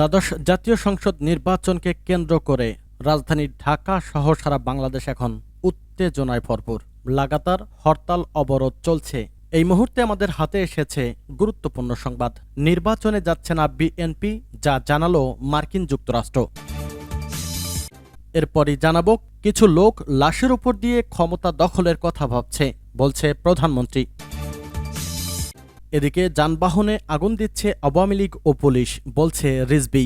দ্বাদশ জাতীয় সংসদ নির্বাচনকে কেন্দ্র করে রাজধানী ঢাকা সহ সারা বাংলাদেশ এখন উত্তেজনায় ভরপুর। লাগাতার হরতাল অবরোধ চলছে। এই মুহূর্তে আমাদের হাতে এসেছে গুরুত্বপূর্ণ সংবাদ। নির্বাচনে যাচ্ছে না বিএনপি, যা জানালো মার্কিন যুক্তরাষ্ট্র। এরপরই জানাব, কিছু লোক লাশের উপর দিয়ে ক্ষমতা দখলের কথা ভাবছে, বলছে প্রধানমন্ত্রী। এদিকে যানবাহনে আগুন দিচ্ছে আওয়ামী লীগ ও পুলিশ, বলছে রিজবি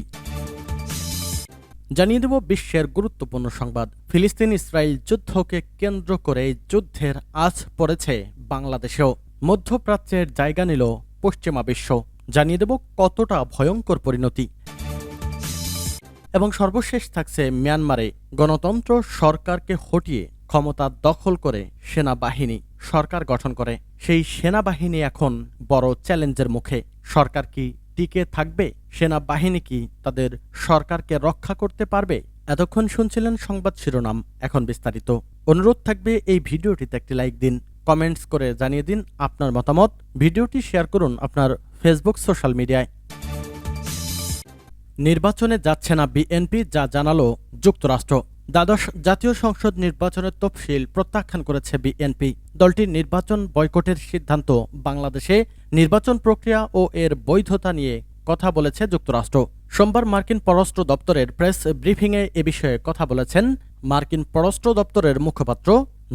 জানিয়ে দেব বিশ্বের গুরুত্বপূর্ণ সংবাদ। ফিলিস্তিন ইসরায়েল যুদ্ধকে কেন্দ্র করে যুদ্ধের আজ পড়েছে বাংলাদেশেও। মধ্যপ্রাচ্যের জায়গা নিল পশ্চিমা বিশ্ব। জানিয়ে দেব কতটা ভয়ঙ্কর পরিণতি। এবং সর্বশেষ থাকছে মিয়ানমারে। গণতন্ত্র সরকারকে হটিয়ে ক্ষমতা দখল করে সেনাবাহিনী সরকার গঠন করে। সেই সেনাবাহিনী এখন বড় চ্যালেঞ্জের মুখে। সরকার কি টিকে থাকবে? সেনাবাহিনী কি তাদের সরকারকে রক্ষা করতে পারবে? এতক্ষণ শুনছিলেন সংবাদ শিরোনাম, এখন বিস্তারিত। অনুরোধ থাকবে এই ভিডিওটিতে একটি লাইক দিন, কমেন্টস করে জানিয়ে দিন আপনার মতামত। ভিডিওটি শেয়ার করুন আপনার ফেসবুক সোশ্যাল মিডিয়ায়। নির্বাচনে যাচ্ছে না বিএনপি, যা জানালো যুক্তরাষ্ট্র। দ্বাদশ জাতীয় সংসদ নির্বাচনের তফসিল প্রত্যাখ্যান করেছে বিএনপি। দলটির নির্বাচন বয়কটের সিদ্ধান্ত, বাংলাদেশে নির্বাচন প্রক্রিয়া ও এর বৈধতা নিয়ে কথা বলেছে যুক্তরাষ্ট্র। সোমবার মার্কিন পররাষ্ট্র দপ্তরের প্রেস ব্রিফিংয়ে এ বিষয়ে কথা বলেছেন মার্কিন পররাষ্ট্র দপ্তরের মুখপাত্র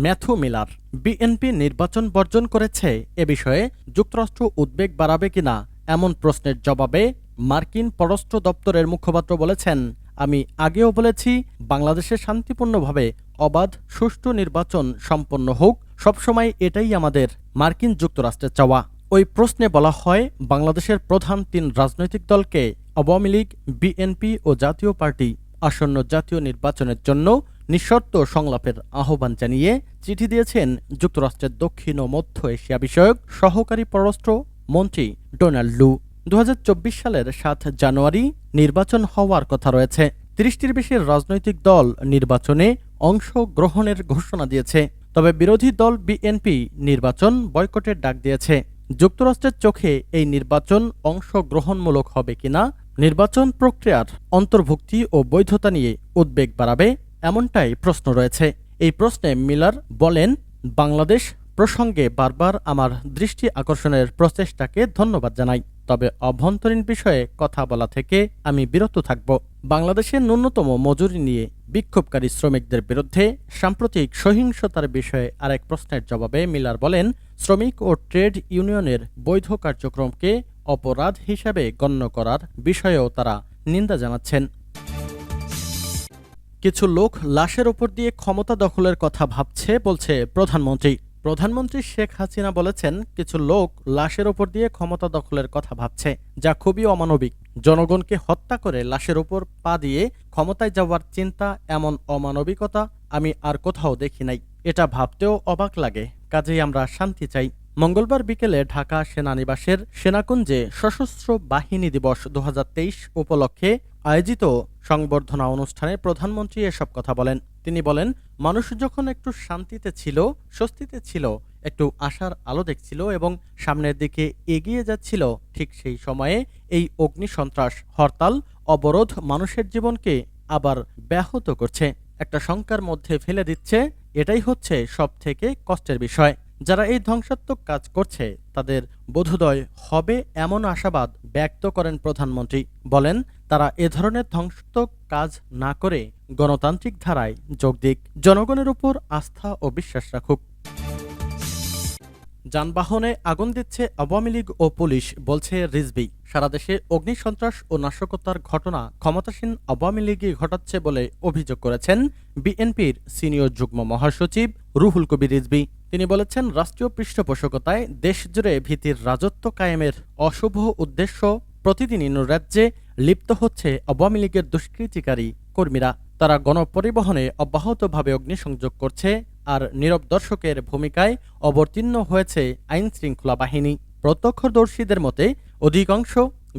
ম্যাথু মিলার। বিএনপি নির্বাচন বর্জন করেছে এ বিষয়ে যুক্তরাষ্ট্র উদ্বেগ বাড়াবে কিনা এমন প্রশ্নের জবাবে মার্কিন পররাষ্ট্র দপ্তরের মুখপাত্র বলেছেন আমি আগেও বলেছি, বাংলাদেশে শান্তিপূর্ণভাবে অবাধ, সুষ্ঠু নির্বাচন সম্পন্ন হোক, সবসময় এটাই আমাদের মার্কিন যুক্তরাষ্ট্রের চাওয়া। ওই প্রশ্নে বলা হয়, বাংলাদেশের প্রধান তিন রাজনৈতিক দলকে আওয়ামী লীগ, বিএনপি ও জাতীয় পার্টি আসন্ন জাতীয় নির্বাচনের জন্য নিঃশর্ত সংলাপের আহ্বান জানিয়ে চিঠি দিয়েছেন যুক্তরাষ্ট্রের দক্ষিণ ও মধ্য এশিয়া বিষয়ক সহকারী পররাষ্ট্র মন্ত্রী ডোনাল্ড লু। দু হাজার চব্বিশ সালের সাত জানুয়ারি নির্বাচন হওয়ার কথা রয়েছে। তিরিশটির বেশি রাজনৈতিক দল নির্বাচনে অংশগ্রহণের ঘোষণা দিয়েছে। তবে বিরোধী দল বিএনপি নির্বাচন বয়কটের ডাক দিয়েছে। যুক্তরাষ্ট্রের চোখে এই নির্বাচন অংশগ্রহণমূলক হবে কিনা, নির্বাচন প্রক্রিয়ার অন্তর্ভুক্তি ও বৈধতা নিয়ে উদ্বেগ বাড়াবে এমনটাই প্রশ্ন রয়েছে। এই প্রশ্নে মিলার বলেন, বাংলাদেশ প্রসঙ্গে বারবার আমার দৃষ্টি আকর্ষণের প্রচেষ্টাকে ধন্যবাদ জানাই। তবে অভ্যন্তরীণ বিষয়ে কথা বলা থেকে আমি বিরত থাকব। বাংলাদেশের ন্যূনতম মজুরি নিয়ে বিক্ষোভকারী শ্রমিকদের বিরুদ্ধে সাম্প্রতিক সহিংসতার বিষয়ে আরেক প্রশ্নের জবাবে মিলার বলেন, শ্রমিক ও ট্রেড ইউনিয়নের বৈধ কার্যক্রমকে অপরাধ হিসাবে গণ্য করার বিষয়েও তারা নিন্দা জানাচ্ছেন। কিছু লোক লাশের ওপর দিয়ে ক্ষমতা দখলের কথা ভাবছে বলছে প্রধানমন্ত্রী। প্রধানমন্ত্রী শেখ হাসিনা বলেছেন, কিছু লোক লাশের ওপর দিয়ে ক্ষমতা দখলের কথা ভাবছে, যা খুবই অমানবিক। জনগণকে হত্যা করে লাশের ওপর পা দিয়ে ক্ষমতায় যাওয়ার চিন্তা এমন অমানবিকতা আমি আর কোথাও দেখি নাই। এটা ভাবতেও অবাক লাগে। কাজেই আমরা শান্তি চাই। মঙ্গলবার বিকেলে ঢাকা সেনানিবাসের সেনাকুঞ্জে সশস্ত্র বাহিনী দিবস দু হাজার তেইশ উপলক্ষে আয়োজিত সংবর্ধনা অনুষ্ঠানে প্রধানমন্ত্রী এসব কথা বলেন। তিনি বলেন, মানুষ যখন একটু শান্তিতে ছিল, স্বস্তিতে ছিল, একটু আশার আলো দেখছিল এবং সামনের দিকে এগিয়ে যাচ্ছিল, ঠিক সেই সময়ে এই অগ্নি সন্ত্রাস, হরতাল, অবরোধ মানুষের জীবনকে আবার ব্যাহত করছে। একটা শঙ্কার মধ্যে ফেলে দিচ্ছে, এটাই হচ্ছে সব থেকে কষ্টের বিষয়। যারা এই ধ্বংসাত্মক কাজ করছে, তাদের বোধোদয় হবে এমন আশাবাদ ব্যক্ত করেন প্রধানমন্ত্রী। বলেন তারা এ ধরনের ধ্বংসাত্মক কাজ না করে গণতান্ত্রিক ধারায় যোগ দিক। জনগণের উপর আস্থা ও বিশ্বাস রাখুক। যানবাহনে আগুন দিচ্ছে আওয়ামী লীগ ও পুলিশ, বলছে রিজবি সারা দেশে অগ্নিসন্ত্রাস ও নাশকতার ঘটনা ক্ষমতাসীন আওয়ামী লীগই ঘটাচ্ছে বলে অভিযোগ করেছেন বিএনপির সিনিয়র যুগ্ম মহাসচিব রুহুল কবির রিজবি তিনি বলেছেন, রাষ্ট্রীয় পৃষ্ঠপোষকতায় দেশজুড়ে ভীতির রাজত্ব কায়েমের অশুভ উদ্দেশ্য প্রতিদিনই রাজ্যে লিপ্ত হচ্ছে আওয়ামী লীগের দুষ্কৃতিকারী কর্মীরা। তারা গণপরিবহনে অব্যাহতভাবে অগ্নিসংযোগ করছে আর নীরব দর্শকের ভূমিকায় অবতীর্ণ হয়েছে আইন শৃঙ্খলা বাহিনী। প্রত্যক্ষদর্শীদের মতে, অধিকাংশ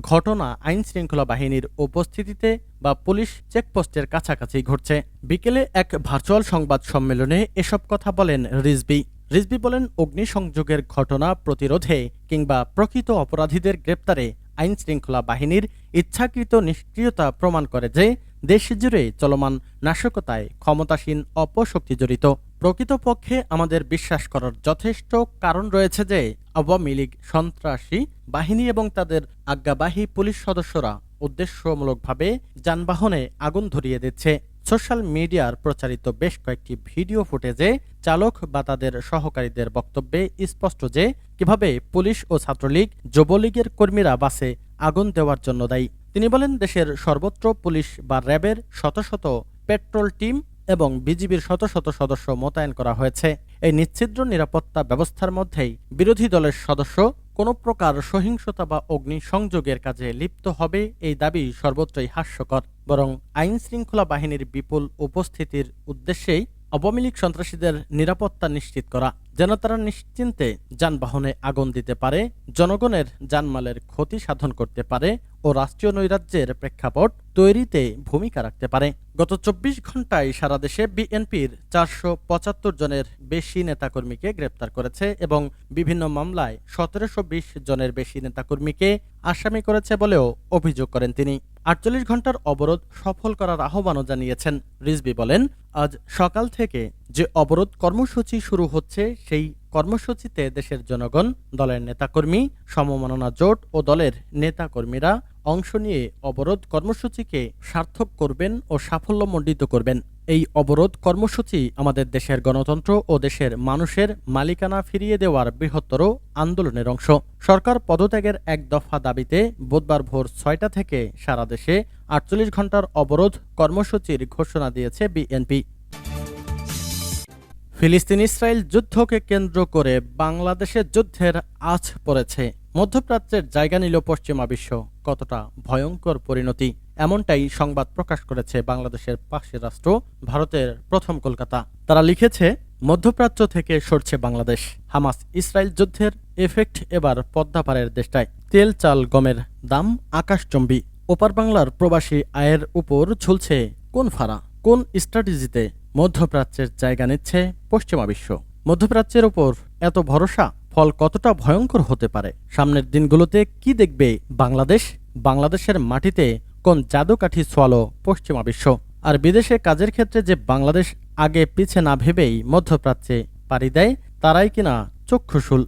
ঘটনা আইন শৃঙ্খলা বাহিনীর উপস্থিতিতে বা পুলিশ চেকপোস্টের কাছাকাছি ঘটছে। বিকেলে এক ভার্চুয়াল সংবাদ সম্মেলনে এসব কথা বলেন রিজবি রিজবি বলেন, অগ্নিসংযোগের ঘটনা প্রতিরোধে কিংবা প্রকৃত অপরাধীদের গ্রেপ্তারে আইন শৃঙ্খলা বাহিনীর ইচ্ছাকৃত নিষ্ক্রিয়তা প্রমাণ করে যে দেশ জুড়ে চলমান নাশকতায় ক্ষমতাসীন অপশক্তি জড়িত প্রকৃতপক্ষে আমাদের বিশ্বাস করার যথেষ্ট কারণ রয়েছে যে আওয়ামী লীগ সন্ত্রাসী বাহিনী এবং তাদের আজ্ঞাবাহী পুলিশ সদস্যরা উদ্দেশ্যমূলকভাবে যানবাহনে আগুন ধরিয়ে দিচ্ছে। সোশ্যাল মিডিয়ার প্রচারিত বেশ কয়েকটি ভিডিও ফুটেজে চালক বা তাদের সহকারীদের বক্তব্যে স্পষ্ট যে কীভাবে পুলিশ ও ছাত্রলীগ যুবলীগের কর্মীরা বাসে আগুন দেওয়ার জন্য দায়ী। তিনি বলেন, দেশের সর্বত্র পুলিশ বা র্যাবের শত শত পেট্রোল টিম এবং বিজিবির শত শত সদস্য মোতায়েন করা হয়েছে। এই নিচ্ছিদ্র নিরাপত্তা ব্যবস্থার মধ্যেই বিরোধী দলের সদস্য কোনো প্রকার সহিংসতা বা অগ্নিসংযোগের কাজে লিপ্ত হবে এই দাবি সর্বত্রই হাস্যকর। বরং আইন শৃঙ্খলা বাহিনীর বিপুল উপস্থিতির উদ্দেশ্যেই লীগ সন্ত্রাসীদের নিরাপত্তা নিশ্চিত করা। যেন তারা নিশ্চিন্তে যানবাহনে আগুন দিতে পারে, জনগণের জানমালের ক্ষতি সাধন করতে পারে ও রাষ্ট্রীয় নৈরাজ্যের প্রেক্ষাপট তৈরিতে ভূমিকা রাখতে পারে। গত চব্বিশ ঘন্টায় সারা দেশে বিএনপির চারশো পঁচাত্তর জনের বেশি নেতাকর্মীকে গ্রেপ্তার করেছে এবং বিভিন্ন মামলায় সতেরোশো বিশ জনের বেশি নেতাকর্মীকে আসামি করেছে বলেও অভিযোগ করেন তিনি। আটচল্লিশ ঘণ্টার অবরোধ সফল করার আহ্বানও জানিয়েছেন। রিজবি বলেন, আজ সকাল থেকে যে অবরোধ কর্মসূচি শুরু হচ্ছে, সেই কর্মসূচিতে দেশের জনগণ, দলের নেতাকর্মী, সমমাননা জোট ও দলের নেতাকর্মীরা অংশ নিয়ে অবরোধ কর্মসূচিকে সার্থক করবেন ও সাফল্যমণ্ডিত করবেন। এই অবরোধ কর্মসূচি আমাদের দেশের গণতন্ত্র ও দেশের মানুষের মালিকানা ফিরিয়ে দেওয়ার বৃহত্তর আন্দোলনের অংশ। সরকার পদত্যাগের এক দফা দাবিতে বুধবার ভোর ছয়টা থেকে সারা দেশে আটচল্লিশ ঘণ্টার অবরোধ কর্মসূচির ঘোষণা দিয়েছে বিএনপি। ফিলিস্তিন ইসরায়েল যুদ্ধকে কেন্দ্র করে বাংলাদেশের যুদ্ধের আঁচ পড়েছে। মধ্যপ্রাচ্যের জায়গা নিল পশ্চিমা বিশ্ব। কতটা ভয়ঙ্কর পরিণতি, এমনটাই সংবাদ প্রকাশ করেছে বাংলাদেশের পাশের রাষ্ট্র, ভারতের প্রথম কলকাতা। তারা লিখেছে, মধ্যপ্রাচ্য থেকে সরছে বাংলাদেশ। হামাস ইসরায়েল যুদ্ধের এফেক্ট এবার পদ্মাপাড়ের দেশটায়। তেল, চাল, গমের দাম আকাশচম্বী। ওপার বাংলার প্রবাসী আয়ের উপর ঝুলছে কোন ফাড়া? কোন স্ট্র্যাটেজিতে মধ্যপ্রাচ্যের জায়গা নিচ্ছে পশ্চিমা বিশ্ব। মধ্যপ্রাচ্যের ওপর এত ভরসা, ফল কতটা ভয়ঙ্কর হতে পারে? সামনের দিনগুলোতে কি দেখবে বাংলাদেশ? বাংলাদেশের মাটিতে কোন জাদুকাঠি সোয়ালো পশ্চিমা বিশ্ব? আর বিদেশে কাজের ক্ষেত্রে যে বাংলাদেশ আগে পিছে না ভেবেই মধ্যপ্রাচ্যে পাড়ি দেয়, তারাই কিনা চক্ষুশুল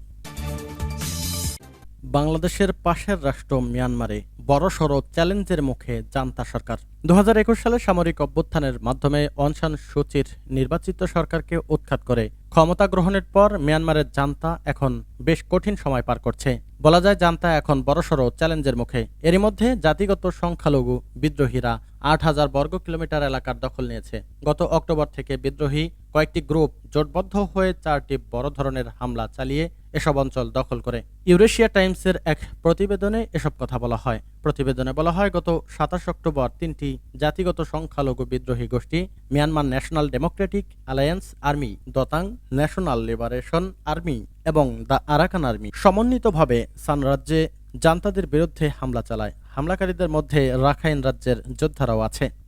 বাংলাদেশের পাশের রাষ্ট্র মিয়ানমারে বড়সড় চ্যালেঞ্জের মুখে জান্তা সরকার। দুহাজার একুশ সালে সামরিক অভ্যুত্থানের মাধ্যমে অনশান সূচির নির্বাচিত সরকারকে উৎখাত করে ক্ষমতা গ্রহণের পর মিয়ানমারের জান্তা এখন বেশ কঠিন সময় পার করছে। বলা যায় জান্তা এখন বড়সড় চ্যালেঞ্জের মুখে। এরই মধ্যে জাতিগত সংখ্যালঘু বিদ্রোহীরা আট হাজার বর্গ কিলোমিটার এলাকার দখল নিয়েছে। গত অক্টোবর থেকে বিদ্রোহী কয়েকটি গ্রুপ জোটবদ্ধ হয়ে চারটি বড় ধরনের হামলা চালিয়ে এসব অঞ্চল দখল করে। ইউরেশিয়া টাইমসের এক প্রতিবেদনে এসব কথা বলা হয়। প্রতিবেদনে বলা হয়, গত সাতাশ অক্টোবর তিনটি জাতিগত সংখ্যালঘু বিদ্রোহী গোষ্ঠী, Myanmar national democratic alliance army, Taang national liberation army এবং দ্য আরাকান আর্মি সমন্বিতভাবে সান রাজ্যে জান্তাদের বিরুদ্ধে হামলা চালায়। হামলাকারীদের মধ্যে রাখাইন রাজ্যের যোদ্ধারাও আছে।